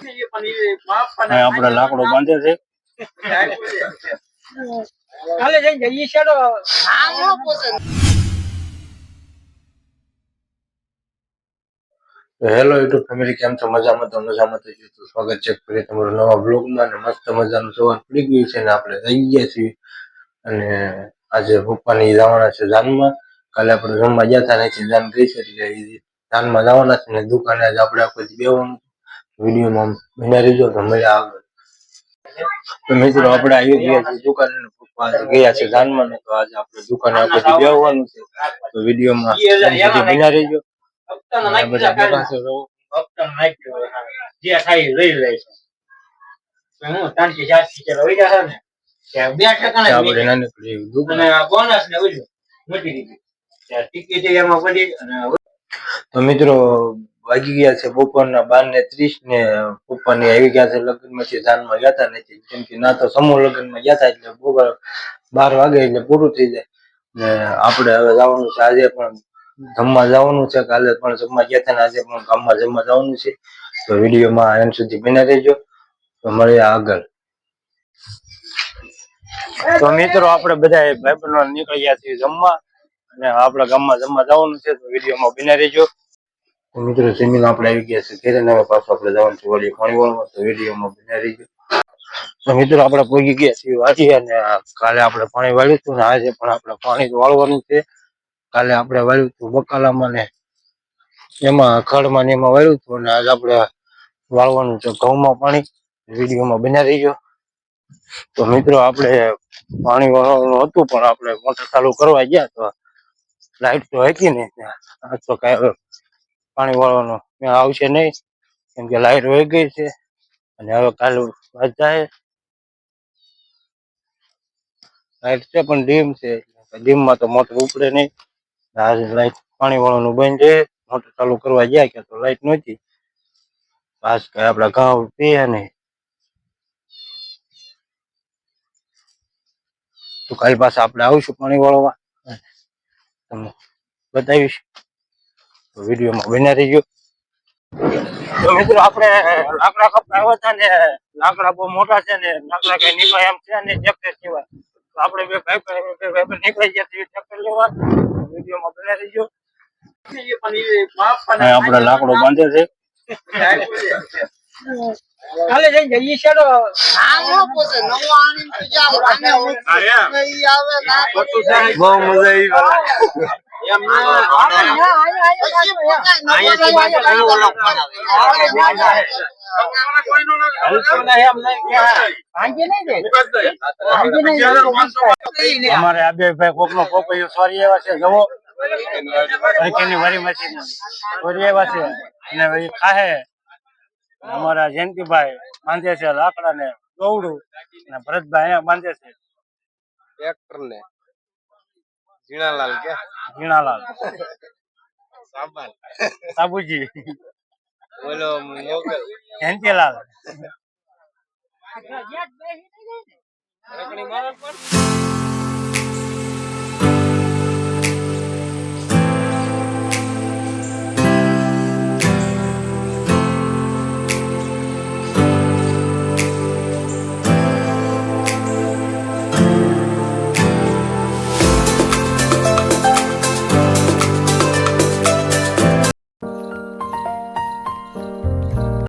આપણે લાકડો બાંધે છે. કાલે જઈને જઈએ છેડો હેલો યુટ્યુબ ફેમિલી કેમ છો? મજામાં? તો મજામાં થઈ ગયું સ્વાગત છે ફરી તમારું નવા બ્લોગમાં અને મસ્ત મજાનું સવાર પડી ગયું છે ને આપણે થઈ ગયા છીએ. અને આજે પપ્પાની જવાના છે જાનમાં. કાલે આપણે જમવા ગયા હતા ને જાન ગઈ છે એટલે જાનમાં જવાના છે ને દુકાને આજે આપણે આખો બેવાનું વિડીયોમાં બન્યા રહીજો તો મજા આવે તો મિત્રો આપણે આવી ગયા છે દુકાને. ગયા છે જાનમાં ને તો આજે આપણે દુકાન આખો જવાનું છે. તો વિડીયોમાં બન્યા રહીજો. બધા બેઠા છે જે થાય એ લઈ છે. હું ત્રણથી ચારથી જશે ને. બે આપણે બોનસ ને ઓલું મૂકી દીધી. ટિકિટ એમાં પડી તો મિત્રો વાગી ગયા છે બપોરના બાર ને ત્રીસ ને પપ્પાની આવી ગયા છે લગ્નમાંથી જાનમાં ગયા હતા નથી કેમ કે ના તો સમૂહ લગ્નમાં ગયા હતા એટલે બપોર બાર વાગે એટલે પૂરું થઈ જાય. ને આપણે હવે જવાનું છે આજે પણ જમવા જવાનું છે, કાલે પણ જમવા ગયા હતા ને આજે પણ ગામમાં જમવા જવાનું છે. તો વિડીયોમાં એમ સુધી બન્યા રહેજો. તો મળીએ આગળ. તો મિત્રો આપણે બધા ભાઈબંધો નીકળી ગયા છીએ જમવા. અને આપણા ગામમાં જમવા જવાનું છે તો વિડીયોમાં બિના રહેજો. મિત્રો, જમીન આપણે આવી ગયા છે. ઘેરે હવે પાછું આપણે જવાનું છે વળી પાણી વાળવા તો વિડીયોમાં બને રહી ગયો મિત્રો, આપણે પહોંચી ગયા છીએ વાળી અને કાલે આપણે પાણી વાળ્યું હતું ને, આજે પણ આપણે પાણી વાળવાનું છે. કાલે આપણે વાળ્યું હતું બકાલામાં ને, એમાં ખડમાં ને એમાં વાળ્યું હતું અને આજે આપણે વાળવાનું છે ઘઉંમાં પાણી. વિડીયોમાં બને રહી ગયો તો મિત્રો, આપણે પાણી વાળવાનું હતું પણ આપણે મોટર ચાલુ કરવા ગયા તો લાઈટ તો હતી ને આજ તો કાંઈ પાણી વાળવાનો આવશે નહીં. કેમ કે લાઈટ વહી ગઈ છે. અને હવે કાલ જાય લાઈટ છે પણ ડીમ છે ડીમમાં તો મોટર ઉપડે નહીં. આજે લાઈટ પાણી વાળવાનું બંધ છે, મોટર ચાલુ કરવા ગયા કે તો લાઈટ નહોતી. પાસ કઈ આપણા ગામ પીએ નહીં તો કાલ પાછા આપણે આવીશું પાણી વાળવા. તમને બતાવીશ. વિડીયોમાં બન્યા રહી તો મિત્રો આપણે લાકડા કપડા આવ્યા હતા ને લાકડા બહુ મોટા છે ને લાકડા કઈ નીકળે એમ છે ને ટ્રેક્ટર સિવાય. તો આપણે બે ભાઈ ભાઈ બે ભાઈ ભાઈ નીકળી ગયા ચેપ્ટર ટ્રેક્ટર લેવા. વિડીયોમાં બન્યા રહી ગયો આપણે લાકડો બાંધે છે. કાલે જઈને જઈએ બહુ મજા આવી અમારે અભયભાઈ કોક નો પોપૈયો સોરી એવા છે જવો હરકેની વારી માંથી સોરી એવા છે. અને ભાઈ ખાહે. અમારા જયંતિભાઈ બાંધે છે લાકડા ને દોવડું અને ભરતભાઈ અહીંયા બાંધે છે. ટ્રેક્ટર ને જીણાલાલ કે? ઝીણાલાલ સાબાલ સાબુજી. બોલો મોગલ. જયંતિલાલ રકડી મારા પર